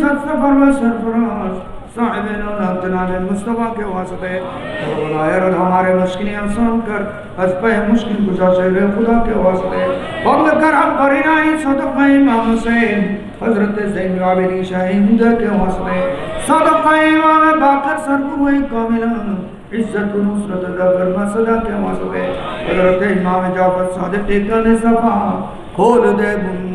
سر سفر و سرفراز صاحب نام جناب مصطفیٰ کے واسطے۔ اور ہمارے مشکلیں آسان کر، از پہ مشکل کچھا شہر خدا کے واسطے۔ فضل کر ہم پر عنائی صدق امام حسین، حضرت زین عابدی شاہ ہندہ کے واسطے۔ صدق امام باقر سرکوئی کاملہ، عزت و نصرت اللہ فرما صدا کے واسطے۔ حضرت امام جعفر صادق ٹیکان صفا کھول دے بن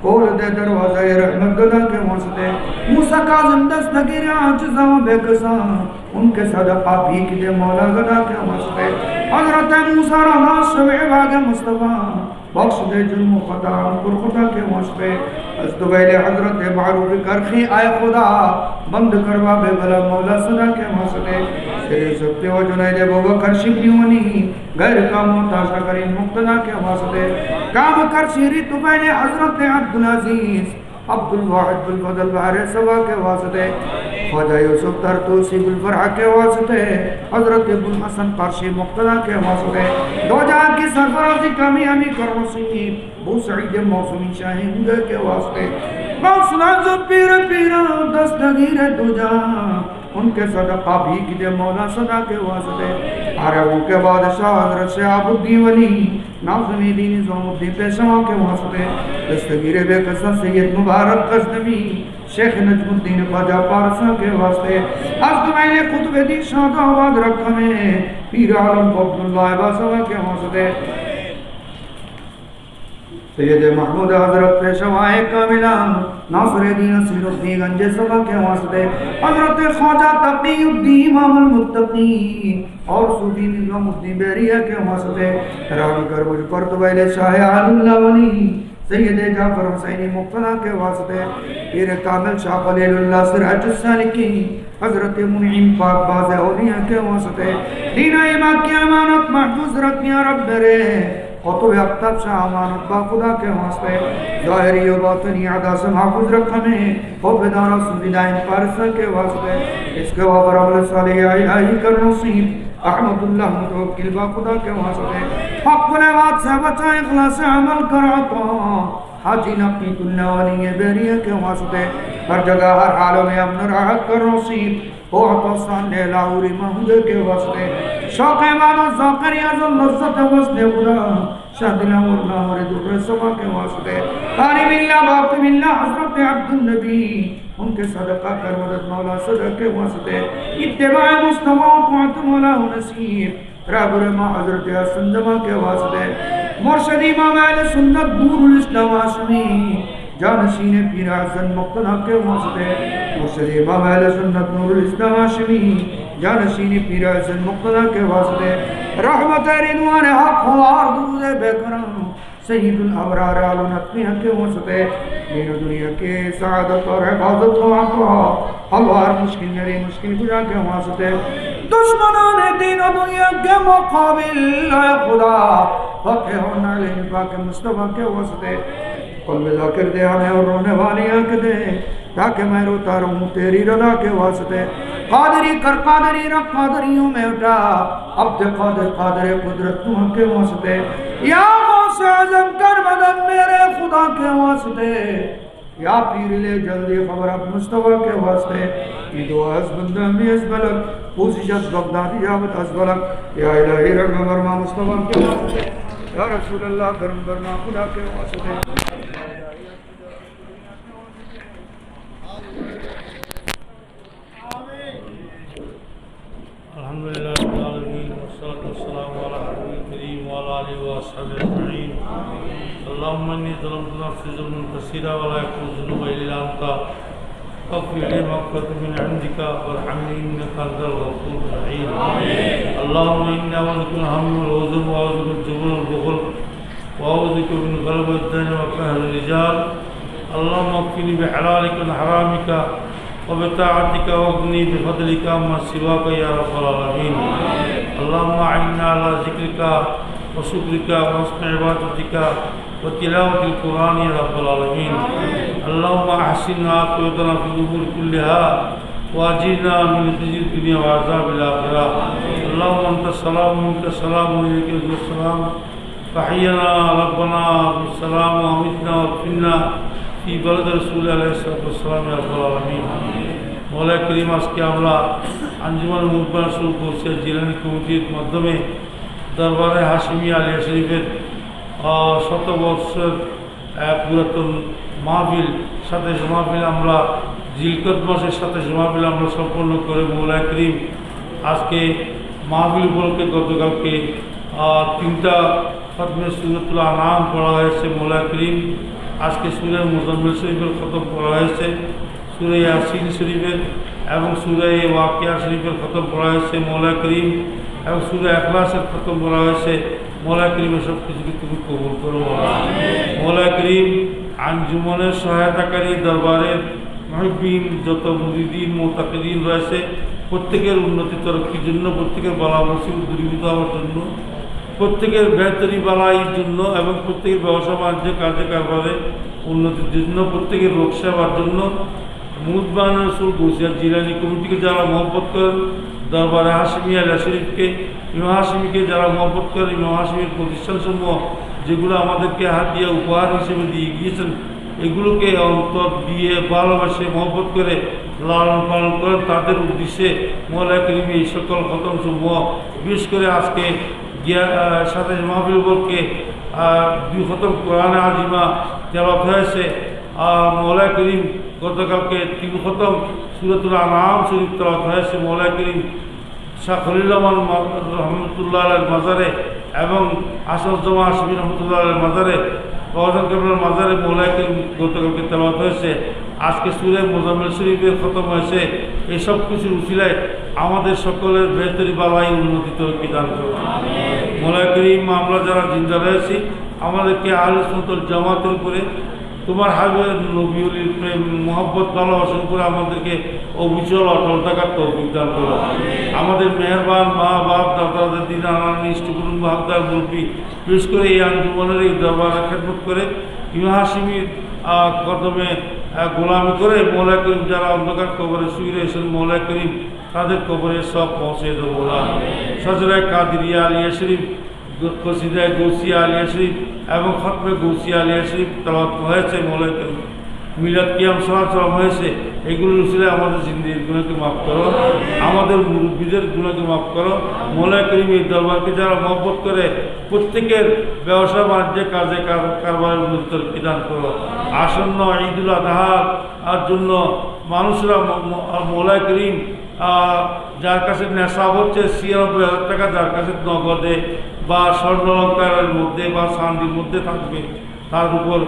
کول دے دروازہ رحمت گدل کے موسدے موسیٰ کا زندس نگیر آنچ زمان بے کسان ان کے صدقہ پیک دے مولا گدا کے موسدے حضرت موسیٰ رانا سوئے باگ مصطفیٰ۔ بخش دے جرم و خدا، پر خدا کے موسدے اس تو دویل حضرت معروف کرخی، آئے خدا، بند کروا بے بھلا مولا سنا کے مسئلے تیرے سکتے ہو جنید کرشی بکر شکیونی غیر کاموں تاشا کریں مقتدا کے مسئلے کام کرشی ری تو دویل حضرت عبدالعزیز، عبدالواحد بالفضل بہر سوا کے واسطے۔ خواجہ یوسف در ترتوسی گلفرحہ کے واسطے حضرت ابوالحسن پرشی مقتدہ کے واسطے دو جہاں کی سرفرازی کامی ہمی کرو سکی بو سعید موسمی شاہی ہندے کے واسطے بہت زب پیر پیر دست دیر دو جہاں، ان کے صدقہ بھی کدے مولا صدا کے واسطے عربوں کے بادشاہ حضرت شہاب الدین ولی، ناظمی دین زوم الدین پیشوں کے واسطے دستگیر بے قصد سید مبارک قصدوی شیخ نجم الدین خواجہ پارسا کے واسطے از میں نے قطب دی شاد آباد رکھا میں پیر عالم کو عباس باسوا کے واسطے سید محمود حضرت پیشوائے کاملہ، ناصر دین سیر الدین گنج سبا کے واسطے حضرت خواجہ تقی الدین امام المتقی اور صوفی نظام الدین بیریہ کے واسطے تراغ کر مجھ پر تو بیلے شاہ عالم اللہ ولی۔ سید جعفر حسینی مقتدہ کے واسطے پیر کامل شاہ خلیل اللہ سراج السالکین حضرت منعیم پاک باز اولیاء کے واسطے، دین ایمہ کی امانت محفوظ رکھنی رب میرے۔ قطب اقتب شاہ امانت با خدا کے واسطے، ظاہری و باطنی عدا سے محفوظ رکھنے حب دارہ سنیدہ ان پارسا کے واسطے۔ اس کے وابر وفر عمل آئی آئی کر نصیب আহমদুল্লাহ মুতওয়াক্কিল বা খোদা কে ওয়াসলে হকনে বাদশা বাচা ইখলাসে আমল করো তো হাজি নকি কুন্না ওয়ালিয়ে বেরিয়ে কে ওয়াসলে হর জগহ হর হালো মে আমনর হক করো সিব ও আকসান দে লাউরি মাহমুদ কে ওয়াসলে শোকে মানো জাকারিয়া জল লজ্জত ওয়াসলে খুদা। শাদিনা মুল্লাহ রে দুরসবা কে ওয়াসলে আরি বিল্লাহ, বাপ বিল্লাহ, হযরত আব্দুল নবী। ان کے صدقہ کر مدد مولا صدقے واسطے اتباع مصطفیٰ پانت مولا ہو نصیب۔ رب رما حضرت حسن جمع کے واسطے مرشد امام اہل سنت دور الاسلام واسمی جانشین پیر حسن مقتنہ کے واسطے مرشد امام اہل سنت نور الاسلام واسمی جانشین پیر حسن مقتنہ کے واسطے رحمت رنوان حق خوار دود بے کرم۔ سید الابرار آلون اپنی حق ہوں ستے دین دنیا کے سعادت اور حفاظت ہوں آپ کو ہلوار مشکل میرے مشکل گجا کے ہوں دشمنان دین و دنیا کے مقابل اے خدا فقہ ہوں علیہ نفاق مصطفیٰ کے ہوں ستے قلب ذاکر دے آنے اور رونے والی آنکھ دے، تاکہ میں روتا رہوں تیری رضا کے واسطے۔ قادری کر قادری رکھ قادریوں میں اٹھا اب دے قادر قادر قدرت تو ہم کے واسطے۔ یا سے عظم کر مدد میرے خدا کے واسطے۔ یا پیر لے جلدی خبر اب مصطفیٰ کے واسطے۔ ایدو حزب دمی از بلک۔ پوزش از بغدادی جابت از بلک۔ یا الہی رحمہ برما مصطفیٰ کے واسطے۔ یا رسول اللہ کرم برما خدا کے واسطے۔ الحمدللہ۔ وآلہ وآصحاب اجمعین۔ اللہم انی ظلمت نفسی ظلم کثیرا ولا یقوم ذنوب الا انت اغفر لی مغفرة من عندك وارحمنی انك انت الغفور الرحیم۔ اللهم انا اعوذ الهم والحزن واعوذ بك من الجبن واعوذ بك من غلبة الدين وقهر الرجال۔ اللهم اكفني بحلالك عن وبطاعتك واغني بفضلك عما سواك يا رب العالمين اللهم اعنا على ذكرك وشكرك وحسن عبادتك وتلاوة القرآن يا رب العالمين اللهم أحسن عاقبتنا في الأمور كلها وأجرنا من خزي الدنيا وعذاب الآخرة اللهم أنت السلام ومنك السلام وإليك يرجع السلام فحينا ربنا بالسلام وأمتنا واغفرنا ফি বলদ রসুল আলাইসালাম আলমিন মৌলা করিম আজকে আমরা আঞ্জুমান মুখবান শুরু করছি জিলানি কমিটির মাধ্যমে দরবারে হাসিমি আলিয়া শরীফের শত বৎসর পুরাতন মাহফিল সাথে মাহফিল আমরা, জিলকত মাসের সাথে মাহফিল আমরা সম্পন্ন করে মৌলা করিম। আজকে মাহফিল উপলক্ষে গতকালকে তিনটা খতমে সুরতুল নাম পড়া হয়েছে মৌলা করিম। আজকে সুরের মোজাম্মেল শরীফের খতম পড়া হয়েছে, সুরে ইয়াসিন শরীফের এবং সুরে ওয়াকিয়া শরীফের খতম পড়া হয়েছে মৌলা করিম। এবং সুরে এখলাসের খতম বলা হয়েছে মৌলা করিমের সব কিছুকে তুমি কবুল করো মৌলা করিম আঞ্জুমনের সহায়তাকারী দরবারের মহিবিন যত মুরিদিন মোতাকিদিন রয়েছে প্রত্যেকের উন্নতি তরক্কির জন্য প্রত্যেকের বলা মুসিবত দূরীভূত হওয়ার জন্য প্রত্যেকের বেহতরি বালাইয়ের জন্য এবং প্রত্যেকের ব্যবসা বাণিজ্য কার্যে উন্নতির জন্য প্রত্যেকের রোগ সেবার জন্য মুদবান রসুল গোসিয়া জিলানি কমিটিকে যারা মহব্বত করেন দরবারে হাসিমি আলিয়া শরীফকে ইমাম যারা মহব্বত করেন ইমাম হাসিমির প্রতিষ্ঠানসমূহ যেগুলো আমাদেরকে হাত দিয়ে উপহার হিসেবে দিয়ে গিয়েছেন এগুলোকে অন্তর দিয়ে ভালোবাসে মহব্বত করে লালন পালন করেন। তাদের উদ্দেশ্যে মোলা করিমি এই সকল খতম সমূহ বিশেষ করে আজকে গিয়া আহ, সাথে মাহবিল বলকে দুই খতম কোরআনে আজিমা তেলত হয়েছে। মৌলা করিম গতকালকে তিন খতম সুরতুল আনাম শরীফ তেলত হয়েছে। মৌলা করিম শাহ খলিলমান রহমতুল্লাহ আলের মাজারে এবং আসাদুজ্জামা আশমির রহমতুল্লাহ আলের মাজারে প্রহসান কেবলের মাজারে মৌলাইকে গতকালকে তেলাওয়াত হয়েছে। আজকে সুরে মোজাম্মেল শরীফের খতম হয়েছে। এসব কিছুর উচিলায় আমাদের সকলের বেহতরি বালাই উন্নতি তরক্কি দান মোলাই করিম আমরা যারা জিন্দা রয়েছি আমাদেরকে সুন্দর জামাতের উপরে তোমার হাবিবের নবীলির প্রেম মোহাব্বত ভালোবাসার উপরে আমাদেরকে অবিচল অটল থাকার তৌফিক দান করো। আমাদের মেহরবান মা বাপ দাদা দাদি নানা ইষ্ট কুটুম্ব হাবদার মুরব্বী বিশেষ করে এই আঞ্জুমনের এই দরবার খেদমত করে ইমা হাসিমির আহ, কদমে গোলামি করে মৌলা করিম যারা অন্ধকার কবরে শুয়ে রয়েছেন মৌলা করিম তাদের কবরে সব পৌঁছে দেবো সজরায় কাদিরিয়া আলিয়া শরীফ কসিদায় গৌসিয়া আলিয়া শরীফ এবং খতমে গৌসিয়া আলিয়া শরীফ তালাত হয়েছে মৌলাই মিলাদ কিয়াম সরাচরম হয়েছে। এগুলো ছিল আমাদের জিন্দির গুণাকে মাফ করো, আমাদের মুরব্বীদের গুণাকে মাফ করো। মৌলাই করিম এই দরবারকে যারা মহব্বত করে, প্রত্যেকের ব্যবসা বাণিজ্যে কাজে কার- কারবারের উন্নতি বিধান করো। আসন্ন ঈদুল আজহার জন্য মানুষরা ম- ম- করিম যার কাছে নেশা হচ্ছে ছিয়ানব্বই হাজার টাকা যার কাছে নগদে বা স্বর্ণলঙ্কারের মধ্যে বা শান্তির মধ্যে থাকবে তার উপর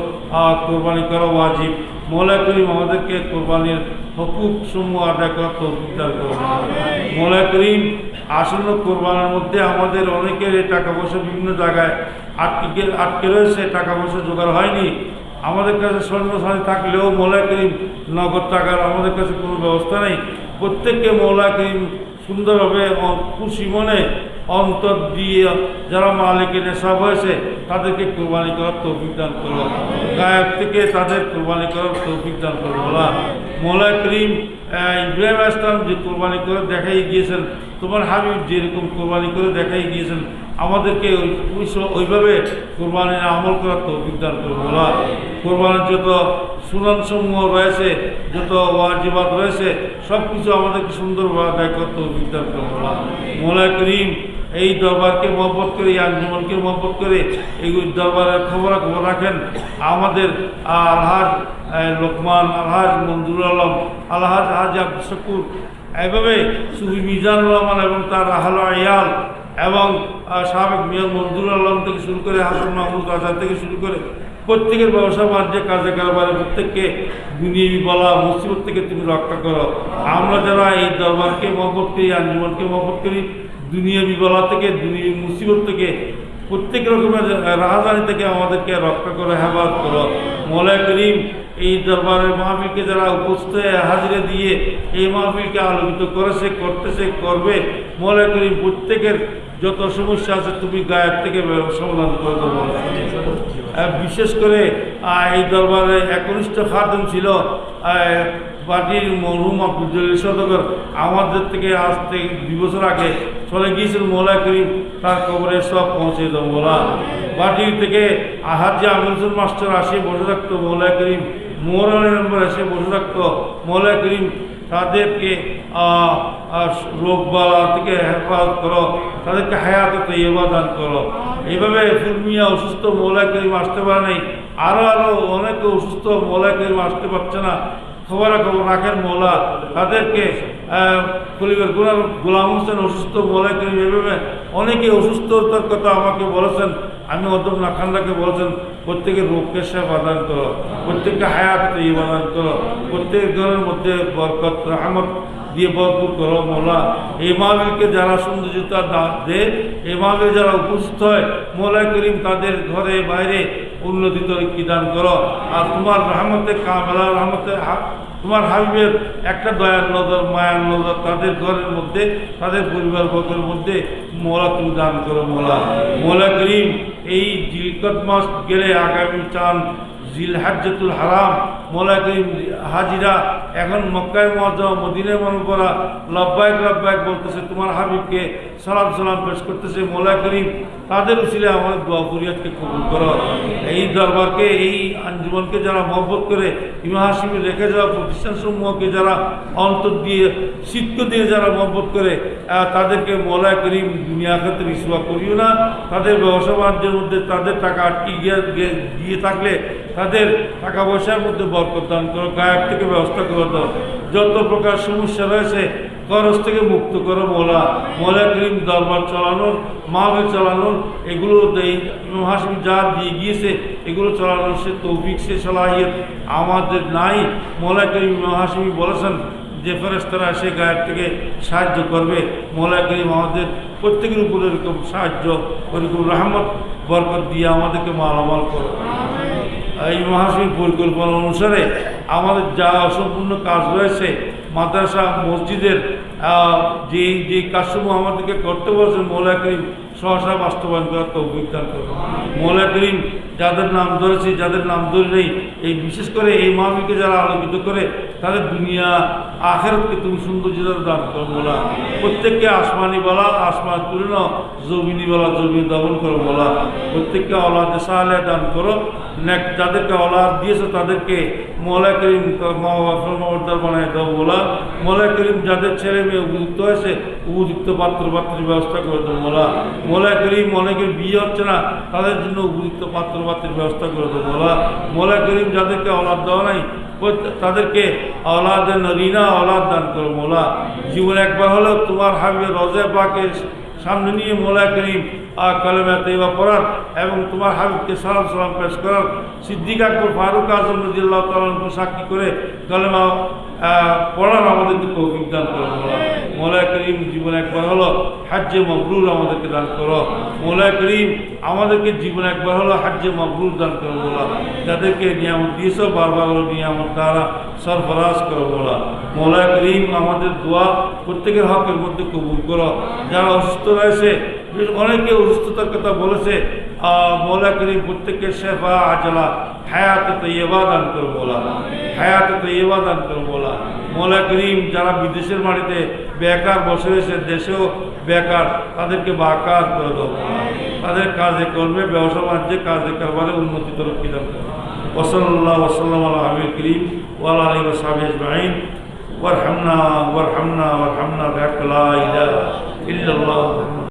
কোরবানি করা ওয়াজিব। মৌলা করিম আমাদেরকে কোরবানির হকুক সমূহ আদায় করার তৌফিক দান করুন। মৌলা করিম আসন্ন কোরবানির মধ্যে আমাদের অনেকের এই টাকা পয়সা বিভিন্ন জায়গায় আটকে আটকে রয়েছে টাকা পয়সা জোগাড় হয়নি। আমাদের কাছে স্বর্ণ থাকলেও মৌলা করিম নগদ টাকার আমাদের কাছে কোনো ব্যবস্থা নেই। প্রত্যেককে মৌলা করিম সুন্দরভাবে খুশি মনে অন্তর দিয়ে যারা মালিকের নেশা হয়েছে তাদেরকে কোরবানি করার তৌফিক দান করব গায়ক থেকে তাদের কোরবানি করার তৌফিক দান করব মৌলা করিম ইব্রাহিম আসলাম যে কোরবানি করে দেখাই গিয়েছেন, তোমার হাবিব যেরকম কোরবানি করে দেখাই গিয়েছেন, আমাদেরকে ওই- ওই ওইভাবে কোরবানির আমল করার তৌফিক দান করব না কোরবানির যত সুনানসমূহ রয়েছে, যত ওয়াজিবাদ রয়েছে সব কিছু আমাদেরকে সুন্দরভাবে আদায় করতে তৌফিক দান করো বলা। মৌলা করিম এই দরবারকে মহব্বত করে আঞ্জুমনকে মহব্বত করে, এই দরবারের খবর খবর রাখেন আমাদের আলহাজ লোকমান, আলহাজ মঞ্জুর আলম, আলহাজ হাজ আব্দুল শকুর। এভাবে সুবি মিজানুর রহমান এবং তার আহল আয়াল এবং সাবেক মিয়ার মঞ্জুর আলম থেকে শুরু করে হাসান মাহমুদ আজাদ থেকে শুরু করে প্রত্যেকের ব্যবসা বাণিজ্যে, কাজে কারবারে প্রত্যেককে দুনিয়াবি বলা মুসিবত থেকে তুমি রক্ষা করো। আমরা যারা এই দরবারকে মহব্বত করি আঞ্জুমনকে মহব্বত করি দুনিয়াবি বলা থেকে, দুনিয়া মুসিবত থেকে, প্রত্যেক রকমের রাহাজানি থেকে আমাদেরকে রক্ষা করো, হেফাজত করো। মৌলা করিম এই দরবারের মাহফিলকে যারা উপস্থিত হাজিরে দিয়ে এই মাহফিলকে আলোকিত করেছে, করতেছে, করবে মৌলা করিম প্রত্যেকের যত সমস্যা আছে তুমি গায়ের থেকে সমাধান করে দেবো। বিশেষ করে এই দরবারে একনিষ্ঠ খাদম ছিল। পার্টির মরহুম আব্দুল সদগর আমাদের থেকে আজ থেকে দুই বছর আগে চলে গিয়েছিল মোলা করিম তার কবরে সব পৌঁছে দেবো মোলা পার্টির থেকে আহাজ যে মাস্টার আসে বসে থাকতো মোলা করিম মোরানি মেম্বার এসে বসে থাকতো মৌলা করিম তাদেরকে আহ, আহ, রোগ বালা থেকে হেফাজত করো তাদেরকে হায়াত তৈবা দান করো। এইভাবে ফুলমিয়া অসুস্থ মৌলা করিম আসতে পারে নাই আরও আরও অনেকে অসুস্থ মৌলা করিম আসতে পারছে না। খবরা খবর রাখেন মৌলা। তাদেরকে খলিফের গুলাম, গোলাম হোসেন অসুস্থ মৌলা করিম এভাবে অনেকে অসুস্থতার কথা আমাকে বলেছেন, আমি অদম নাখান্দাকে বলেছেন প্রত্যেকের রোগকে সেবা দান করো, প্রত্যেককে হায়াত ইবা দান করো, প্রত্যেক ঘরের মধ্যে বরকত, রহমত দিয়ে ভরপুর করো মোলা। এই মাহবিলকে যারা সৌন্দর্যতা দা- দে এই মাহবিল যারা উপস্থিত হয় মোলা করিম তাদের ঘরে বাইরে উন্নতি তরিকি দান করো। আর তোমার রহমতে কামেলা রহমতে তোমার হাবিবের একটা দয়ার নজর, মায়ার নজর তাদের ঘরের মধ্যে, তাদের পরিবার বর্গের মধ্যে মোলা তুমি দান করো মোলা। মোলা করিম, এই জিলকত মাস গেলে আগামী চান জিল হাজ্জাতুল হারাম, মোলা করিম হাজিরা এখন মক্কায় মজা মদিনে মনে করা লব্বাইক লব্বাইক বলতেছে, তোমার হাবিবকে সালাম সালাম পেশ করতেছে মোলা করিম। তাদের উচিলে আমার দোয়া ফরিয়াদকে কবুল করো। এই দরবারকে, এই আঞ্জুমনকে যারা মহব্বত করে ইমা হাসিমি রেখে যাওয়া প্রতিষ্ঠান সমূহকে যারা অন্তর দিয়ে শিক্ষ দিয়ে যারা মহব্বত করে তাদেরকে মোলা করিম দুনিয়া ক্ষেত্রে রিসুয়া করিও না। তাদের ব্যবসা বাণিজ্যের মধ্যে তাদের টাকা আটকে গিয়ে, গিয়ে- দিয়ে থাকলে তাদের টাকা পয়সার মধ্যে বরকত দান করো গায়ক থেকে ব্যবস্থা করে দাও। যত প্রকার সমস্যা রয়েছে খরচ থেকে মুক্ত করো মোলা মোলা করিম দরবার চালানোর মাহবে চালানোর, এগুলো হাসিম যা দিয়ে গিয়েছে, এগুলো চালানোর সে তৌফিক, সে সালাহিয়ত আমাদের নাই। মোলা করিম হাসিমি বলেছেন, যে ফেরেস্তারা সে গায়ের থেকে সাহায্য করবে। মোলা করিম আমাদের প্রত্যেকের উপরে এরকম সাহায্য, ওরকম রহমত, বরকত দিয়ে আমাদেরকে মালামাল করো। এই মহাসমিক পরিকল্পনা অনুসারে আমাদের যা অসম্পূর্ণ কাজ রয়েছে, মাদ্রাসা, মসজিদের যে যে কাজসমূহ আমাদেরকে করতে বলছেন, মৌলা করিম, সহসা বাস্তবায়ন করার তো অভিজ্ঞান করবে মৌলা করিম যাদের নাম ধরেছি, যাদের নাম ধরে নেই এই বিশেষ করে এই মাহমিকে যারা আলোকিত করে, তাদের দুনিয়া, আখেরতকে তুমি সৌন্দর্য দান করো বলা প্রত্যেককে আসমানি বলা আসমান তুলে নাও জমিনি বলা জমি দমন করো বলা প্রত্যেককে অলাদে সাহালে দান করো। নেক যাদেরকে অলাদ দিয়েছে, তাদেরকে মৌলা করিম মর্দার বানায় দাও বলা। মৌলা করিম যাদের ছেলে মেয়ে উপযুক্ত হয়েছে উপযুক্ত পাত্র পাত্রের ব্যবস্থা করে দেবো বলা। মৌলা করিম অনেকের বিয়ে হচ্ছে না, তাদের জন্য উপযুক্ত পাত্র পাত্রের ব্যবস্থা করে দেবো বলা। মৌলা করিম যাদেরকে অলাদ দেওয়া নাই তাদেরকে অলাদের নরিনা অলাদ দান করো মোলা। জীবন একবার হলেও তোমার হাবিবের রজে পাকে সামনে নিয়ে মোলা করিম কলেমা তৈবা পড়ার এবং তোমার হাবিবকে সালাম সালাম পেশ করার সিদ্দিক আকবর ফারুক আজম রদিল্লাহ তালকে সাক্ষী করে কলেমা পড়ার আমাদেরকে তৌফিক দান করো মোলা। করিম, জীবন একবার হলো হাজ্যে মবরুর আমাদেরকে দান করো। মোলা করিম, আমাদেরকে জীবন একবার হলো হাজ্যে মবরুর দান করো মোলা। যাদেরকে নিয়ামত দিয়েছ, বারবার হলো নিয়ামত দ্বারা সরফরাজ করো মোলা। মোলা করিম, আমাদের দোয়া প্রত্যেকের হকের মধ্যে কবুল করো। যারা অসুস্থ রয়েছে বেশ অনেকে অসুস্থতার কথা বলেছে। আহ, মৌলা করিম প্রত্যেকের শেফা আজলা হায়াত তৈবা দান করো বলা হায়াত তৈবা দান করো বলা মৌলা করিম যারা বিদেশের মাটিতে বেকার বসে রয়েছে দেশেও বেকার তাদেরকে বাকার করে দাও বলা। তাদের কাজে কর্মে ব্যবসা বাণিজ্যে কাজে কারবারে উন্নতি তরফ দান করো ওসল্লাহ ওসাল্লাম আল্লাহ আমির করিম ওয়াল আলী ওসাহাবি আজমাইন। ওয়ারহামনা ওয়ারহামনা ওয়ারহামনা বিহাক্ক লা ইলাহা ইল্লাল্লাহ।